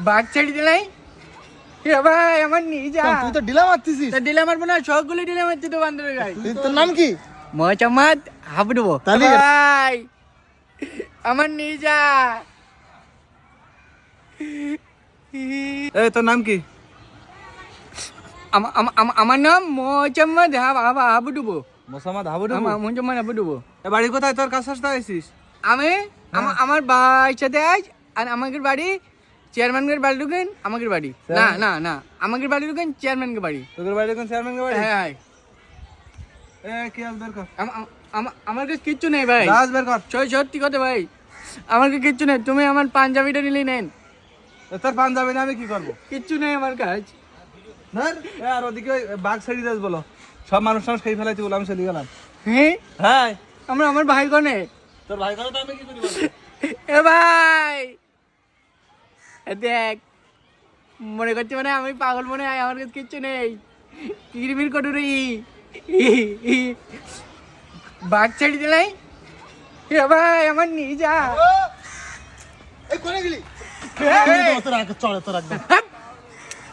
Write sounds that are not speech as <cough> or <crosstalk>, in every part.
বাঘ ছেড়ে দিলাই এ ভাই আমার নিয়ে যা। তুই তো ডিলা মারতেছিস। তা দিলে মারবো না সবগুলো দিলে মারছি তো বান্দরের গায়ে। তোর নাম কি? হাবুডবো? ভাই আমার নিয়ে যা। এই তোর নাম কি? আমা- আমা- আমা- আমার নাম মচামাত হাবুডবো। মোসাম্মদ হাবুডবো? এ বাড়ি কোথায়? তোর কাছে আসতে আইছিস? আমি আমার ভাইয়ের সাথে আজ আর আমাদের বাড়ি চেয়ারম্যানের বাড়ি ঢুকেন আমাদের বাড়ি। না না না আমাদের বাড়ি ঢুকেন চেয়ারম্যানের বাড়ি। তোদের বাড়ি কোন চেয়ারম্যান বাড়ি? হ্যাঁ কি আম- আমার কাছে কিচ্ছু নেই ভাই। লাজ বের কর। সই সত্যি কথা ভাই। আমার কাছে কিচ্ছু নেই। তুমি আমার পাঞ্জাবিটা নিলেই নেন। তোর পাঞ্জাবি না আমি কি করব? কিচ্ছু নেই আমার কাজ। ধর আর ওদিকে বাঘ ছেড়ে দিস বলো। সব মানুষ মানুষ খেয়ে ফেলাইছি বলে আমি চলে গেলাম। হ্যাঁ হ্যাঁ। আমরা আমার ভাই কনে? তোর ভাই কথা আমি কি করি <laughs> এ ভাই! দেখ মনে করছে মানে আমি পাগল মনে হয় আমার কাছে কিচ্ছু নেই। কিরমির কটুরি বাঘ ছেড়ে দিলাই ভাই আমার নিয়ে যা। এই কোনে গেলি? এই, তোর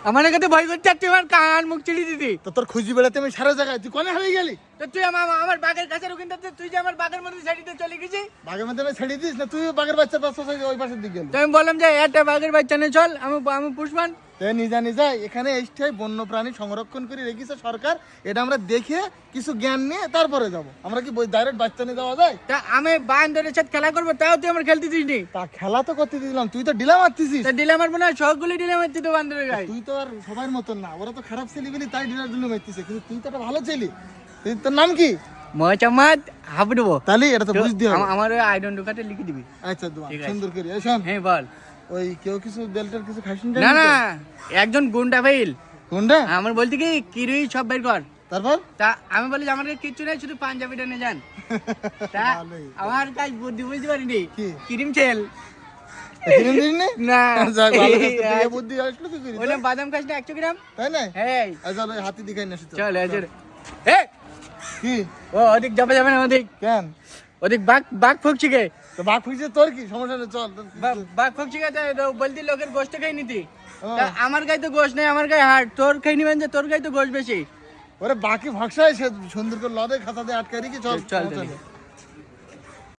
আমার কাছে ভয় করছে তুই আমার কান মুখ চিড়ি দিদি তো তোর খুঁজি বেড়াতে আমি সারা জায়গায় তুই কোনে হয়ে গেলি? তো তুই আমার আমার বাঘের কাছে রুকিন তুই যে আমার বাঘের মধ্যে ছেড়ে চলে গেছিস? বাঘের মধ্যে না ছেড়ে দিস? না তুই বাঘের বাচ্চা তার সাথে ওই পাশে দিকে গেলি? তো আমি বললাম যে একটা বাঘের বাচ্চা নিয়ে চল আমি আমি পুষবান। তাই নিজা নিজা এখানে এইটাই বন্য প্রাণী সংরক্ষণ করে রেখেছে সরকার। এটা আমরা দেখে কিছু জ্ঞান নিয়ে তারপরে যাব। আমরা কি ডাইরেক্ট বাচ্চা নিয়ে যাওয়া যায়? তা আমি বান্দরের সাথে খেলা করব তাও তুই আমার খেলতে দিস নি। তা খেলা তো করতে দিলাম তুই তো ডিলা মারতেছিস। তা দিলে মারবো না সবগুলি দিলে মারছি তো বান্দরের গায়ে। তুই তো আর সবার মতন না ওরা তো খারাপ ছেলে বলি তাই ডিলার জন্য মারতেছে কিন্তু তুই তো একটা ভালো ছেলে। তুই তোর নাম কি? মচামাত হাবু দেবো। তাহলে এটা তো বুঝতে হবে। আমার আইডন ঢোকাতে লিখে দিবি। আচ্ছা সুন্দর করে হ্যাঁ বল। ওই কেউ কিছু বেল্টের কিছু খাসিন না না একজন গুন্ডা ফাইল। কোনটা আমার বলতে কি কিরুই সব বের কর। তারপর? তা আমি বলি আমার কাছে নেই শুধু পাঞ্জাবিটা নিয়ে যান। <laughs> তা আমার কাজ বুদ্ধি বুঝতে পারিনি? ক্রিম তেল <laughs> <laughs> বাদাম খাস না একশো গ্রাম? তাই না? আজ হাতি দিখাই না চল কি? ও ওদিক যাবে যাবে না ওদিক। কেন? ওদিক বাঘ বাঘ ফুকছি গে তো বাঘ ফুকছে তোর কি? সমস্যা নেই চল। বাঘ ফুকছি গে তো বলতি লোকের গোষ্ঠ খাই নিতি। আমার গায়ে তো গোশ নেই আমার গায়ে হাট তোর খাই নিবেন যে তোর গায়ে তো গোশ বেশি। ওরে বাকি ভাগসায় সে সুন্দর করে লদে খাতা দিয়ে আটকে রেখে চল। চল,